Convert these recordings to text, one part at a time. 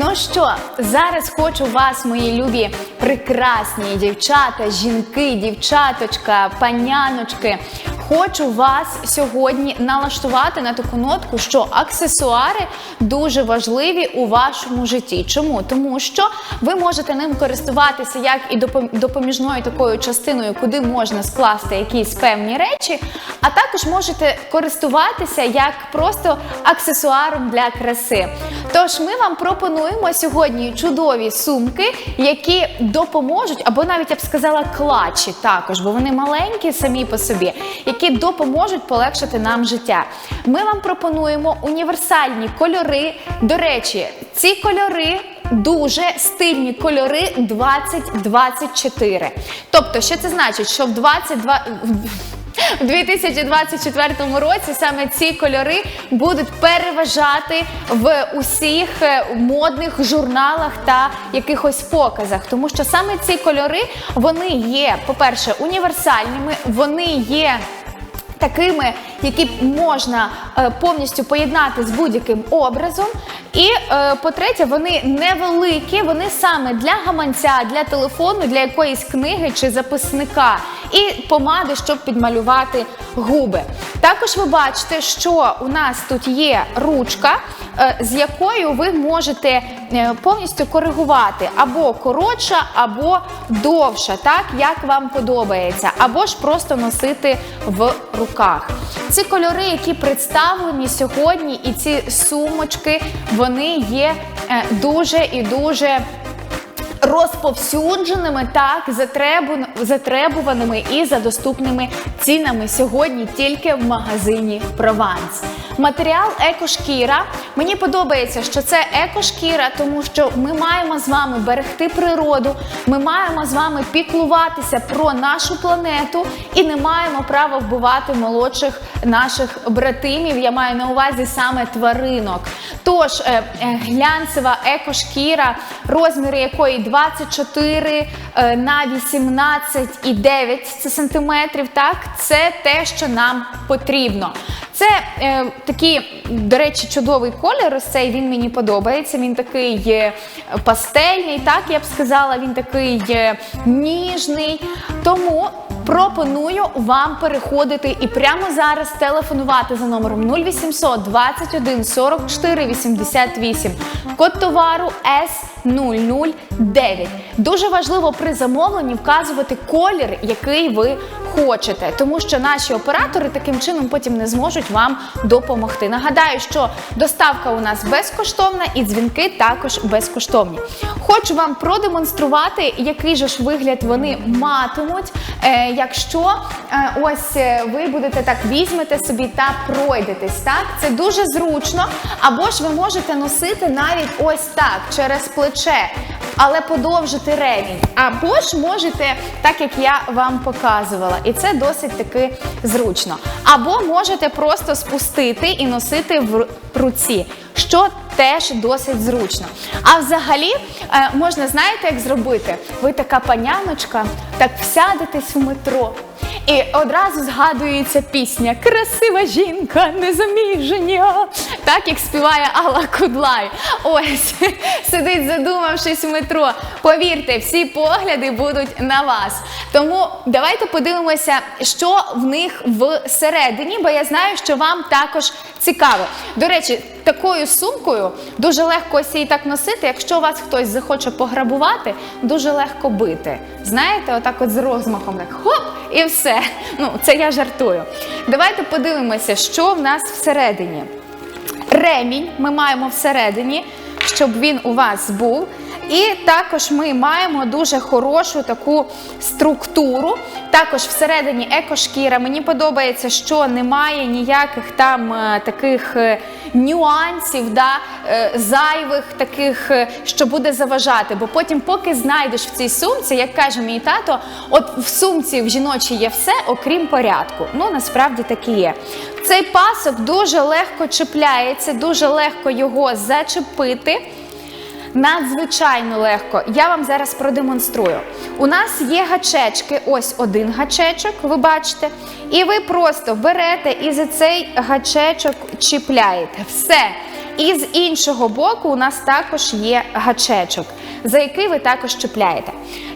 Ну що, зараз хочу вас, мої любі прекрасні дівчата, жінки, дівчаточка, паняночки. Хочу вас сьогодні налаштувати на таку нотку, що аксесуари дуже важливі у вашому житті. Чому? Тому що ви можете ним користуватися як і допоміжною такою частиною, куди можна скласти якісь певні речі, а також можете користуватися як просто аксесуаром для краси. Тож ми вам пропонуємо сьогодні чудові сумки, які допоможуть, або навіть я б сказала, клатчі також, бо вони маленькі самі по собі, які допоможуть полегшити нам життя. Ми вам пропонуємо універсальні кольори. До речі, ці кольори. Дуже стильні кольори 2024. Тобто, що це значить? Що в 22... У 2024 році саме ці кольори будуть переважати в усіх е, модних журналах та якихось показах, тому що саме ці кольори вони є, по-перше, універсальними, вони є. Такими, які можна е, повністю поєднати з будь-яким образом. І е, по-третє, вони невеликі, вони саме для гаманця, для телефону, для якоїсь книги чи записника, і помади, щоб підмалювати губи. Також ви бачите, що у нас тут є ручка, е, з якою ви можете е, повністю коригувати або коротша, або довша, так як вам подобається, або ж просто носити в руках. Ці кольори, які представлені сьогодні, і ці сумочки, вони є е, дуже і дуже. Розповсюдженими так затребу- затребуваними і за доступними цінами сьогодні тільки в магазині Прованс. Матеріал екошкіра. Мені подобається, що це екошкіра, тому що ми маємо з вами берегти природу, ми маємо з вами піклуватися про нашу планету і не маємо права вбивати молодших наших братимів. Я маю на увазі саме тваринок. Тож е, е, глянцева екошкіра, розміри якої 24 е, на 18,9 це сантиметрів. Так, це те, що нам потрібно. Це е, такий, до речі, чудовий колір. Цей він мені подобається. Він такий пастельний, так я б сказала, він такий ніжний. Тому пропоную вам переходити і прямо зараз телефонувати за номером 0800 21 44 88. Код товару С009. Дуже важливо при замовленні вказувати колір, який ви хочете, тому що наші оператори таким чином потім не зможуть вам допомогти. Нагадаю, що доставка у нас безкоштовна і дзвінки також безкоштовні. Хочу вам продемонструвати, який же ж вигляд вони матимуть, е, якщо е, ось е, ви будете так візьмете собі та пройдетесь. Так, це дуже зручно. Або ж ви можете носити навіть ось так через плече, але подовжити ремінь. Або ж можете, так як я вам показувала, і це досить таки зручно. Або можете просто спустити і носити в руці, що теж досить зручно. А взагалі е, можна, знаєте, як зробити? Ви така паняночка, так всядетесь в метро. І одразу згадується пісня Красива жінка, незаміження, так як співає Алла Кудлай. Ось сидить, задумавшись в метро. Повірте, всі погляди будуть на вас. Тому давайте подивимося, що в них всередині, бо я знаю, що вам також цікаво. До речі, такою сумкою дуже легко ось її так носити. Якщо вас хтось захоче пограбувати, дуже легко бити. Знаєте, отак от з розмахом, так хоп, і все. Ну, це я жартую. Давайте подивимося, що в нас всередині. Ремінь ми маємо всередині, щоб він у вас був. І також ми маємо дуже хорошу таку структуру. Також всередині екошкіра. Мені подобається, що немає ніяких там е, таких е, нюансів, да, е, зайвих таких, що буде заважати. Бо потім, поки знайдеш в цій сумці, як каже мій тато, от в сумці в жіночій є все, окрім порядку. Ну насправді так і є. Цей пасок дуже легко чіпляється, дуже легко його зачепити. Надзвичайно легко. Я вам зараз продемонструю. У нас є гачечки, ось один гачечок, ви бачите. І ви просто берете і за цей гачечок чіпляєте. Все. І з іншого боку у нас також є гачечок, за який ви також чіпляєте.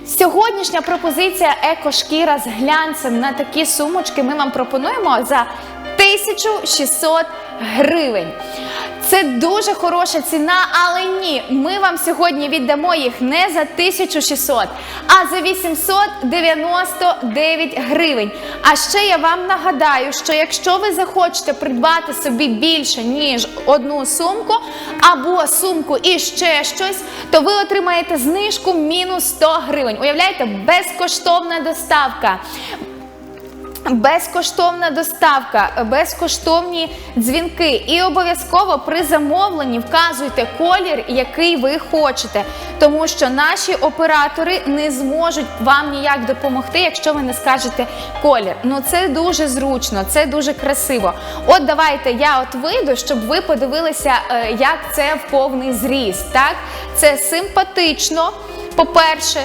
Сьогоднішня пропозиція екошкіра з глянцем на такі сумочки ми вам пропонуємо за 1600 гривень. Це дуже хороша ціна, але ні, ми вам сьогодні віддамо їх не за 1600, а за 899 гривень. А ще я вам нагадаю, що якщо ви захочете придбати собі більше, ніж одну сумку, або сумку і ще щось, то ви отримаєте знижку мінус 100 гривень. Уявляєте, безкоштовна доставка. Безкоштовна доставка, безкоштовні дзвінки. І обов'язково при замовленні вказуйте колір, який ви хочете, тому що наші оператори не зможуть вам ніяк допомогти, якщо ви не скажете колір. Ну це дуже зручно, це дуже красиво. От давайте я от вийду, щоб ви подивилися, е, як це в повний зріст. Так, це симпатично. По-перше,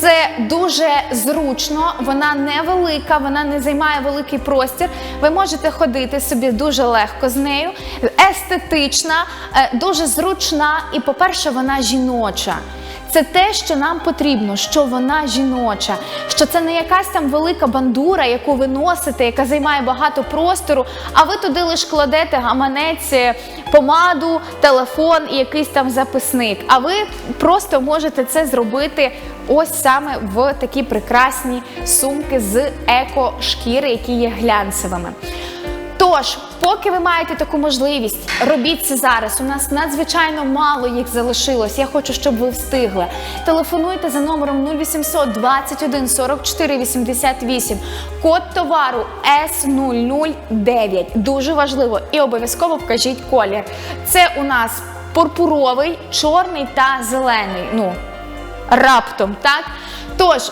це дуже зручно, вона невелика, вона не займає великий простір. Ви можете ходити собі дуже легко з нею, естетична, е, дуже зручна і, по-перше, вона жіноча. Це те, що нам потрібно, що вона жіноча, що це не якась там велика бандура, яку ви носите, яка займає багато простору, а ви туди лише кладете гаманець, е, помаду, телефон і якийсь там записник. А ви просто можете це зробити ось саме в такі прекрасні сумки з еко-шкіри, які є глянцевими. Тож, поки ви маєте таку можливість, робіть це зараз. У нас надзвичайно мало їх залишилось. Я хочу, щоб ви встигли. Телефонуйте за номером 0800 21 44 88. Код товару S009. Дуже важливо. І обов'язково вкажіть колір. Це у нас пурпуровий, чорний та зелений. Ну, раптом, так? Тож.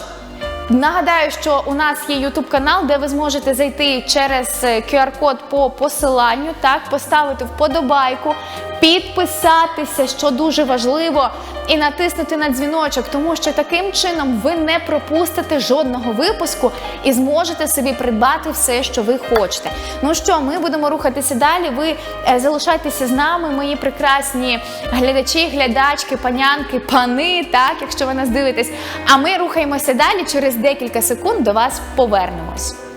Нагадаю, що у нас є YouTube канал, де ви зможете зайти через е, QR-код по посиланню, так, поставити вподобайку, підписатися, що дуже важливо, і натиснути на дзвіночок, тому що таким чином ви не пропустите жодного випуску і зможете собі придбати все, що ви хочете. Ну що, ми будемо рухатися далі. Ви е, залишайтеся з нами, мої прекрасні глядачі, глядачки, панянки, пани, так, якщо ви нас дивитесь. А ми рухаємося далі через декілька секунд до вас повернемось.